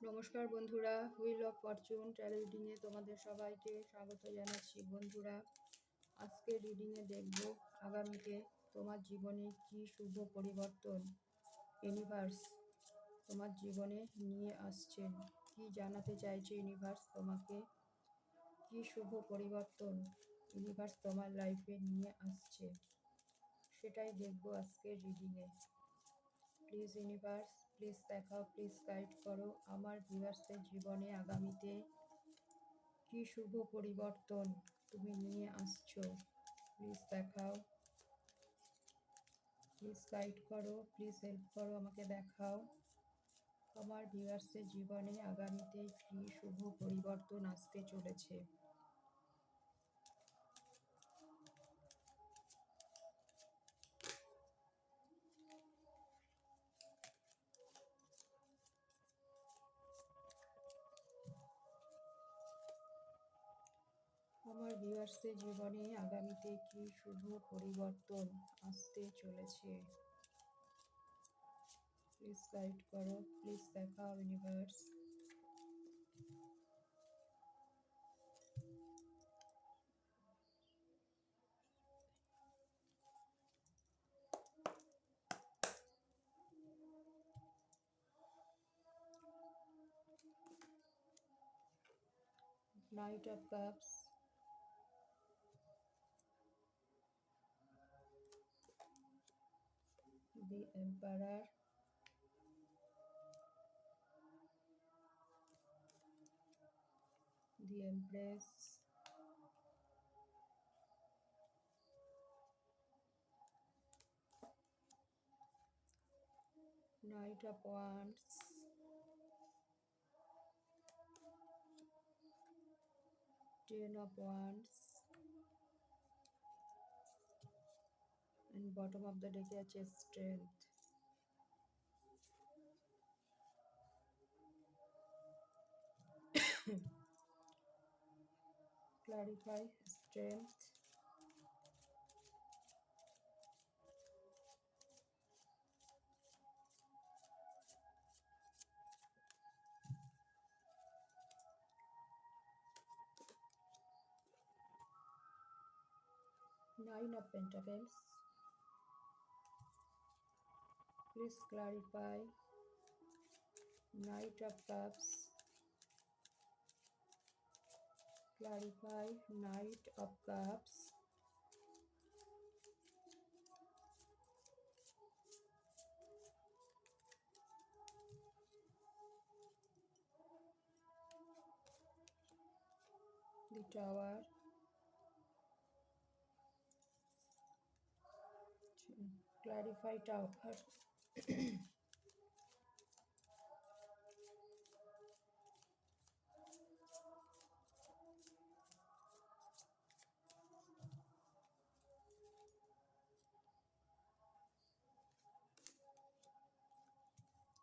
নমস্কার বন্ধুরা wheel of fortune tarot রিডিংয়ে তোমাদের সবাইকে স্বাগত জানাচ্ছি। বন্ধুরা, আজকে রিডিংয়ে দেখব আগামীতে তোমার জীবনে কি শুভ পরিবর্তন ইউনিভার্স তোমার জীবনে নিয়ে আসছেন। কি জানাতে চাইছে ইউনিভার্স তোমাকে? কি শুভ পরিবর্তন ইউনিভার্স তোমার লাইফে নিয়ে আসছে? সেটাই দেখব আজকের রিডিংয়ে প্লিজ ইউনিভার্স প্লিজ দেখাও প্লিজ গাইড করো আমার ভিউয়ার্সের জীবনে আগামীতে কি শুভ পরিবর্তন তুমি নিয়ে আসছো? প্লিজ দেখাও। প্লিজ গাইড করো প্লিজ হেল্প করো, আমাকে দেখাও। আমার ভিউয়ার্সের জীবনে আগামীতে কি শুভ পরিবর্তন আসতে চলেছে? আমার ভিউয়ার্সদের জীবনে আগামীতে কি শুভ পরিবর্তন আসতে চলেছে? প্লিজ গাইড করো প্লিজ দেখাও universe Knight of Cups, Emperor, the Empress, Knight of Wands, Ten of Wands, and bottom of the deck আছে Strength. Clarify strength. Nine of Pentacles. Please clarify. Knight of Cups. Clarify. Knight of Cups. The Tower. Clarify Tower.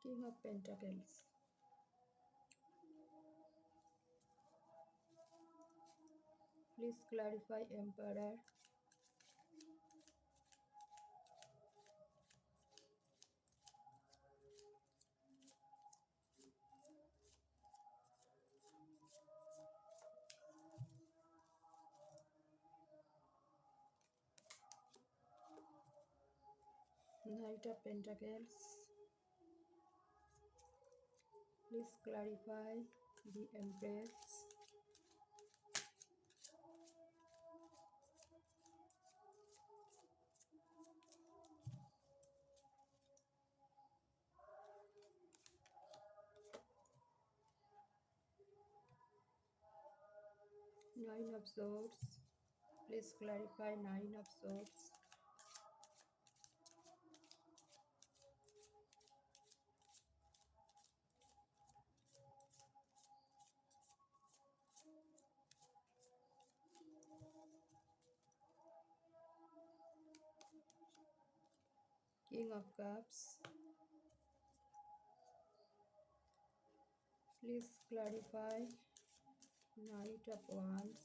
King of Pentacles. Please clarify Emperor. Knight of Pentacles. Please clarify the Empress. Nine of Swords. Please clarify Nine of Swords. of cups. Please clarify. Knight of wands.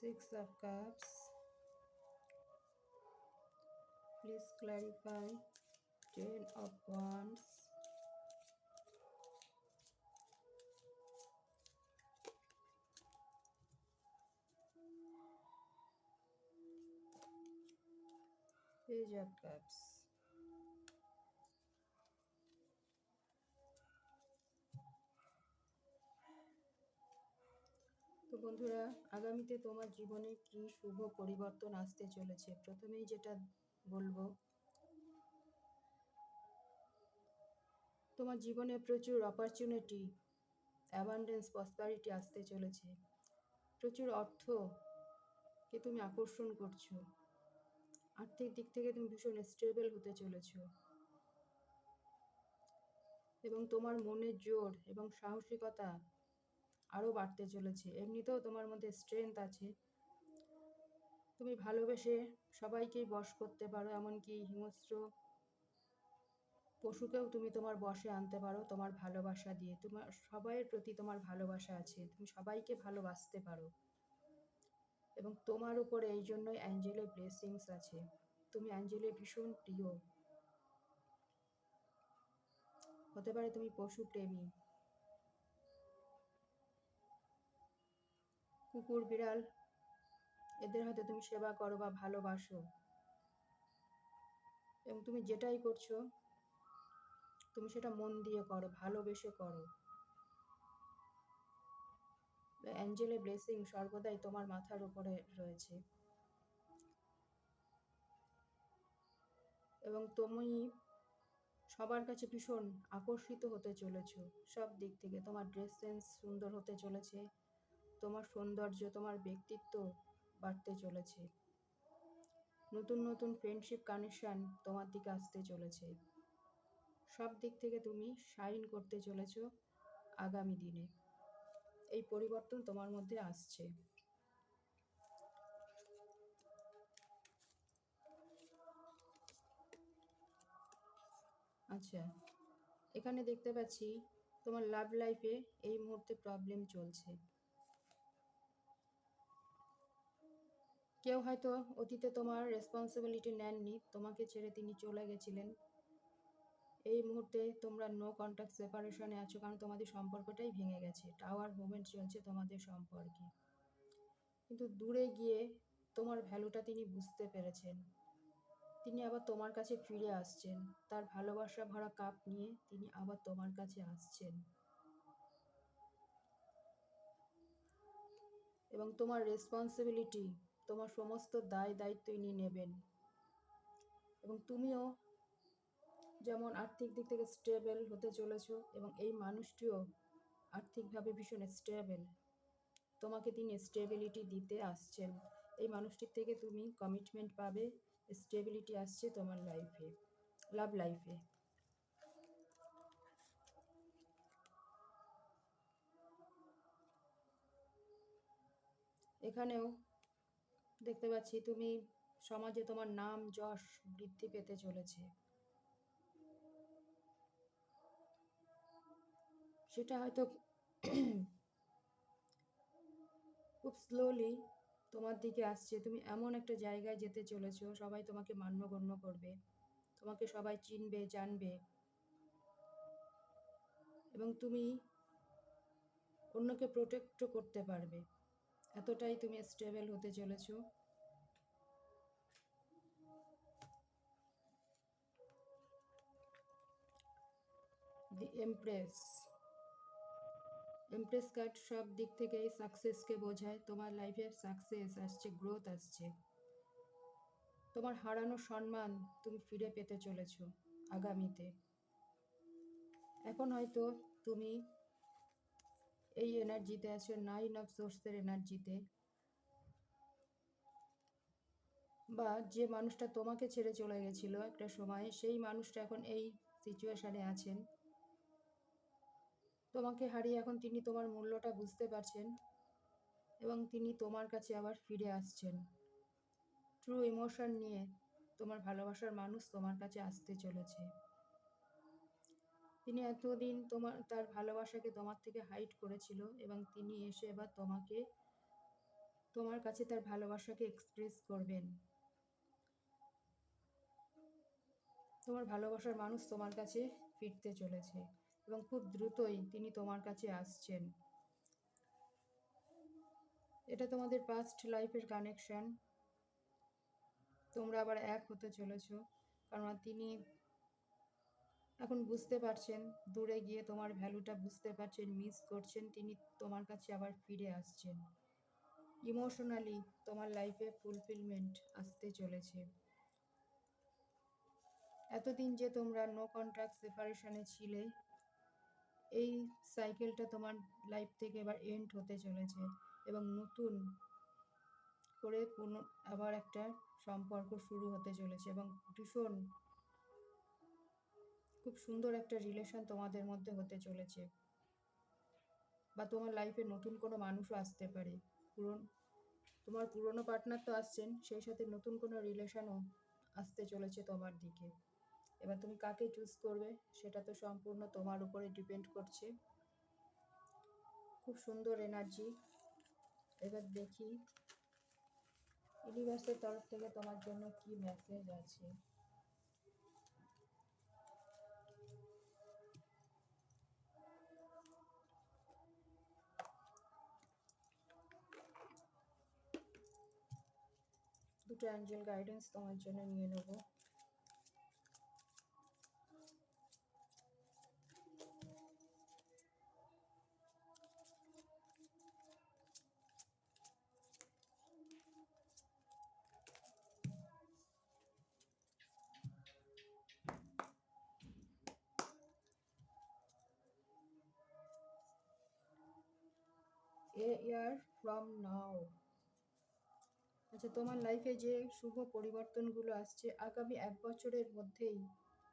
Six of cups. Please clarify. Ten of Wands. Page of Cups. তো বন্ধুরা, আগামীতে তোমার জীবনে কি শুভ পরিবর্তন আসতে চলেছে প্রথমেই যেটা বলব তোমার জীবনে প্রচুর অপরচুনিটি অ্যাবান্ডেন্স প্রসপারিটি আসতে চলেছে। প্রচুর অর্থ কে তুমি আকর্ষণ করছ। আর্থিক দিক থেকে তুমি ভীষণ স্টেবল হতে চলেছো। এবং তোমার মনের জোর এবং সাহসিকতা আরও বাড়তে চলেছে। এমনিতেও তোমার মধ্যে স্ট্রেংথ আছে। তুমি ভালোবেসে সবাইকেই বশ করতে পারো, এমনকি হিংস্র পশুকেও তুমি তোমার বশে আনতে পারো, তোমার ভালোবাসা দিয়ে। তোমার, সবাইয়ের প্রতি তোমার ভালোবাসা আছে, তুমি সবাইকে ভালোবাসতে পারো। এবং তোমার উপরে এই জন্যই অ্যাঞ্জেলের ব্লেসিংস আছে। তুমি অ্যাঞ্জেলের ভীষণ প্রিয়। হতে পারে তুমি পশু প্রেমী। কুকুর, বিড়াল, এদের হয়তো তুমি সেবা করো বা ভালোবাসো। এবং তুমি যেটাই করছ তুমি সেটা মন দিয়ে করো, ভালোবেসে করো। অ্যাঞ্জেলের ব্লেসিং সর্বদাই তোমার মাথার উপরে রয়েছে। এবং তুমি সবার কাছে ভীষণ আকর্ষিত হতে চলেছ। সব দিক থেকে তোমার ড্রেস সেন্স সুন্দর হতে চলেছে, তোমার সৌন্দর্য, তোমার ব্যক্তিত্ব বাড়তে চলেছে। নতুন নতুন ফ্রেন্ডশিপ কানেকশান তোমার দিকে আসতে চলেছে। সব দিক থেকে তুমি শাইন করতে চলেছ আগামী দিনে। এই পরিবর্তন তোমার মধ্যে আসছে। আচ্ছা এখানে দেখতে পাচ্ছি তোমার লাভ লাইফে এই মুহূর্তে প্রবলেম চলছে। কেউ হয়তো অতীতে তোমার রেসপন্সিবিলিটি নেননি, তোমাকে ছেড়ে তিনি চলে গেছিলেন। এই মুহূর্তে তোমরা নো কন্ট্যাক্ট সেপারেশনে আছো কারণ তোমাদের সম্পর্কটাই ভেঙে গেছে। টাওয়ার মুভমেন্ট চলছে তোমাদের সম্পর্কে। কিন্তু দূরে গিয়ে তোমার ভ্যালুটা তিনি বুঝতে পেরেছেন। তিনি আবার তোমার কাছে ফিরে আসছেন। তার ভালোবাসা ভরা কাপ নিয়ে তিনি আবার তোমার কাছে আসছেন। এবং তোমার রেসপন্সিবিলিটি তোমার সমস্ত দায় দায়িত্ব ইনি নেবেন। এবং তুমিও যেমন আর্থিক দিক থেকে স্টেবল হতে চলেছ এবং এই মানুষটিও আর্থিকভাবে ভীষণ স্টেবল তোমাকে তিনি স্টেবিলিটি দিতে আসছেন। এই মানুষটির থেকে তুমি কমিটমেন্ট পাবে স্টেবিলিটি আসছে তোমার লাইফে লাভ লাইফে এখানেও দেখতে পাচ্ছি তুমি সমাজে তোমার নাম, যশ, বৃদ্ধি পেতে চলেছে। সেটা হয়তো খুব স্লোলি তোমার দিকে আসছে। তুমি এমন একটা জায়গায় যেতে চলেছো, সবাই তোমাকে মান্যগণ্য করবে, তোমাকে সবাই চিনবে, জানবে এবং তুমি অন্যকে প্রোটেক্টও করতে পারবে। এতটাই তুমি স্টেবল হতে চলেছো। দি এমপ্রেস এমপ্রেস কার্ড সব দিক থেকেই সাকসেসকে বোঝায়। তোমার লাইফের সাকসেস আসছে গ্রোথ আসছে। তোমার হারানো সম্মান তুমি ফিরে পেতে চলেছ আগামীতে। এখন হয়তো তুমি এই এনার্জিতে আছো নাইন অফ সোর্সের এনার্জিতে। বা যে মানুষটা তোমাকে ছেড়ে চলে গেছিল একটা সময়, সেই মানুষটা এখন এই সিচুয়েশানে আছেন। তোমাকে হারিয়ে এখন তিনি তোমার মূল্যটা বুঝতে পারছেন এবং তিনি তোমার কাছে আবার ফিরে আসছেন। ট্রু ইমোশন নিয়ে তোমার ভালোবাসার মানুষ তোমার কাছে আসতে চলেছে। তিনি এতদিন তোমার, তার ভালোবাসাকে তোমার থেকে হাইট করেছিল এবং তিনি এসে এবার তোমাকে, তোমার কাছে তার ভালোবাসাকে এক্সপ্রেস করবেন। তোমার ভালোবাসার মানুষ তোমার কাছে ফিরতে চলেছে। এবং খুব দ্রুতই তিনি তোমার কাছে আসছেন। এটা তোমাদের পাস্ট লাইফের কানেকশন তোমরা আবার এক হতে চলেছ, কারণ তিনি এখন বুঝতে পারছেন, দূরে গিয়ে তোমার ভ্যালুটা বুঝতে পারছেন মিস করছেন, তিনি তোমার কাছে আবার ফিরে আসছেন। ইমোশনালি তোমার লাইফে ফুলফিলমেন্ট আসতে চলেছে। এতদিন যে তোমরা নো কন্ট্রাক্ট সেপারেশনে ছিলে এই সাইকেলটা তোমার লাইফ থেকে এবার এন্ড হতে চলেছে এবং নতুন করে পুনঃ আবার একটা সম্পর্ক শুরু হতে চলেছে এবং ভীষণ, খুব সুন্দর একটা রিলেশন তোমাদের মধ্যে হতে চলেছে বা তোমার লাইফে নতুন কোনো মানুষও আসতে পারে। পুরন, তোমার পুরনো পার্টনার তো আসছেন, সেই সাথে নতুন কোনো রিলেশনও আসতে চলেছে তোমার দিকে। এবার তুমি কাকে চুজ করবে সেটা তো সম্পূর্ণ তোমার উপরে ডিপেন্ড করছে। খুব সুন্দর এনার্জি এবার দেখি ইউনিভার্সের তরফ থেকে তোমার জন্য কি মেসেজ আছে। দুটো অ্যাঞ্জেল গাইডেন্স তোমার জন্য নিয়ে নেব। A year from now. আচ্ছা তোমার লাইফে যে শুভ পরিবর্তনগুলো আসছে, আগামী এক বছরের মধ্যেই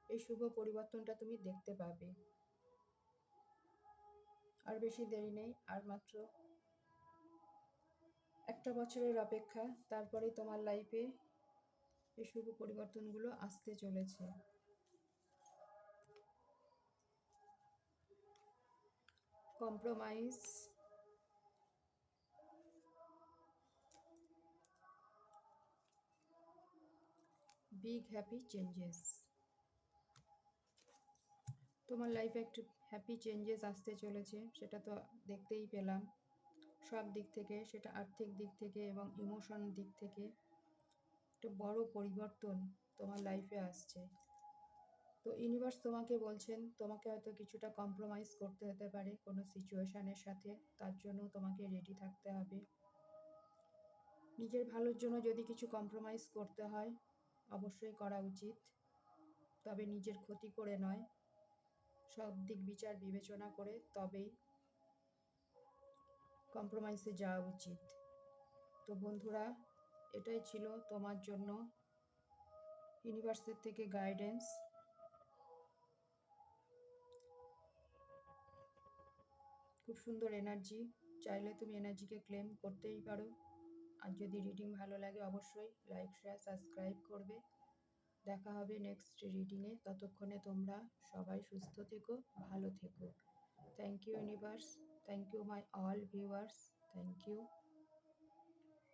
এই শুভ পরিবর্তনটা তুমি দেখতে পাবে। আর বেশি দেরি নেই, আর মাত্র একটা বছরের অপেক্ষা, তারপরেই তোমার লাইফে এই শুভ পরিবর্তনগুলো আসতে চলেছে। কম্প্রোমাইজ বিগ হ্যাপি চেঞ্জেস তোমার লাইফে একটু হ্যাপি চেঞ্জেস আসতে চলেছে, সেটা তো দেখতেই পেলাম। সব দিক থেকে, সেটা আর্থিক দিক থেকে এবং ইমোশন দিক থেকে একটা বড় পরিবর্তন তোমার লাইফে আসছে। তো ইউনিভার্স তোমাকে বলছেন, তোমাকে হয়তো কিছুটা কম্প্রোমাইজ করতে হতে পারে কোনো সিচুয়েশানের সাথে, তার জন্য তোমাকে রেডি থাকতে হবে। নিজের ভালোর জন্য যদি কিছু কম্প্রোমাইজ করতে হয় অবশ্যই করা উচিত। তবে নিজের ক্ষতি করে নয়। সব দিক বিচার, বিবেচনা করে তবেই কম্প্রোমাইজে যাওয়া উচিত। তো বন্ধুরা, এটাই ছিল তোমার জন্য ইউনিভার্সের থেকে গাইডেন্স খুব সুন্দর এনার্জি চাইলে তুমি এনার্জিকে ক্লেম করতেই পারো। আর যদি রিডিং ভালো লাগে অবশ্যই লাইক শেয়ার সাবস্ক্রাইব করবে। দেখা হবে নেক্সট রিডিংয়ে ততক্ষণে তোমরা সবাই সুস্থ থেকো, ভালো থেকো। Thank you universe thank you my all viewers thank you